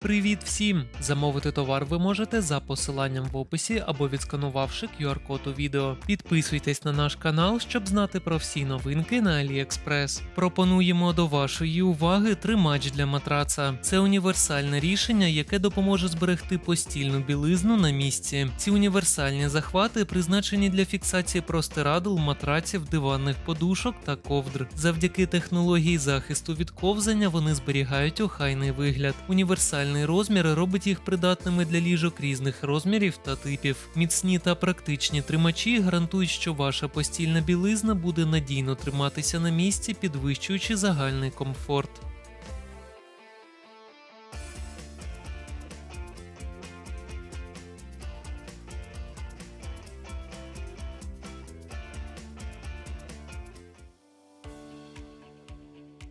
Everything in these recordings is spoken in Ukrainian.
Привіт всім! Замовити товар ви можете за посиланням в описі або відсканувавши QR-код у відео. Підписуйтесь на наш канал, щоб знати про всі новинки на AliExpress. Пропонуємо до вашої уваги тримач для матраца. Це універсальне рішення, яке допоможе зберегти постільну білизну на місці. Ці універсальні захвати призначені для фіксації простирадл, матраців, диванних подушок та ковдр. Завдяки технології захисту від ковзання вони зберігають охайний вигляд. Універсальний розмір робить їх придатними для ліжок різних розмірів та типів. Міцні та практичні тримачі гарантують, що ваша постільна білизна буде надійно триматися на місці, підвищуючи загальний комфорт.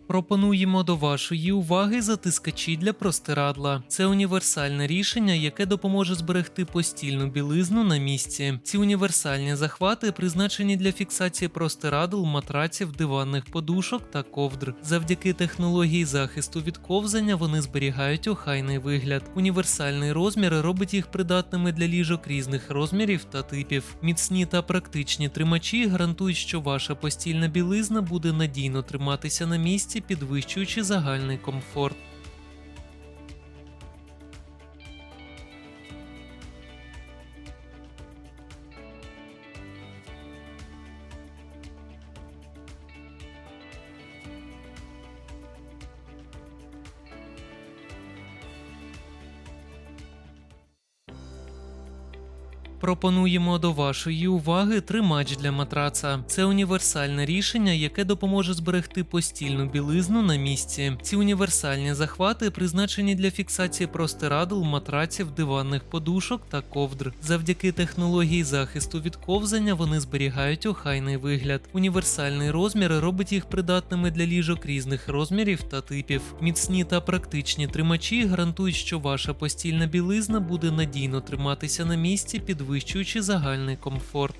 Пропонуємо до вашої уваги затискачі для простирадла. Це універсальне рішення, яке допоможе зберегти постільну білизну на місці. Ці універсальні захвати призначені для фіксації простирадл, матраців, диванних подушок та ковдр. Завдяки технології захисту від ковзання вони зберігають охайний вигляд. Універсальний розмір робить їх придатними для ліжок різних розмірів та типів. Міцні та практичні тримачі гарантують, що ваша постільна білизна буде надійно триматися на місці, підвищуючи загальний комфорт. Пропонуємо до вашої уваги тримач для матраца. Це універсальне рішення, яке допоможе зберегти постільну білизну на місці. Ці універсальні захвати призначені для фіксації простирадл, матраців, диванних подушок та ковдр. Завдяки технології захисту від ковзання вони зберігають охайний вигляд. Універсальний розмір робить їх придатними для ліжок різних розмірів та типів. Міцні та практичні тримачі гарантують, що ваша постільна білизна буде надійно триматися на місці, підвищуючи загальний комфорт.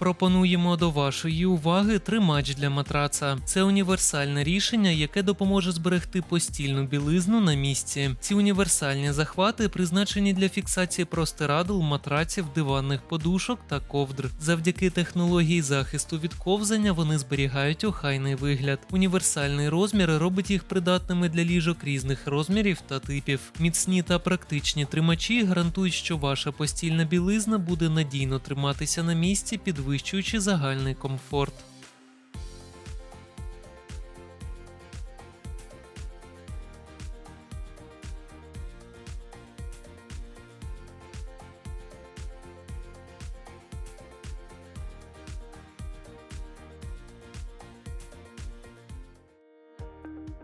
Пропонуємо до вашої уваги тримач для матраца. Це універсальне рішення, яке допоможе зберегти постільну білизну на місці. Ці універсальні захвати призначені для фіксації простирадл, матраців, диванних подушок та ковдр. Завдяки технології захисту від ковзання вони зберігають охайний вигляд. Універсальний розмір робить їх придатними для ліжок різних розмірів та типів. Міцні та практичні тримачі гарантують, що ваша постільна білизна буде надійно триматися на місці, підвищуючи загальний комфорт.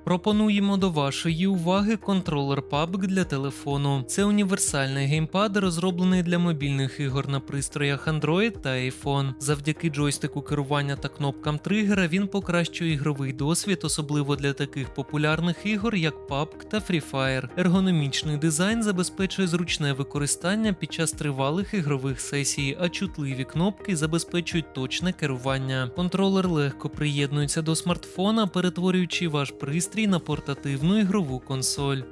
Пропонуємо до вашої уваги контролер PUBG для телефону. Це універсальний геймпад, розроблений для мобільних ігор на пристроях Android та iPhone. Завдяки джойстику керування та кнопкам тригера він покращує ігровий досвід, особливо для таких популярних ігор, як PUBG та Free Fire. Ергономічний дизайн забезпечує зручне використання під час тривалих ігрових сесій, а чутливі кнопки забезпечують точне керування. Контролер легко приєднується до смартфона, перетворюючи ваш пристрій на портативну ігрову консоль.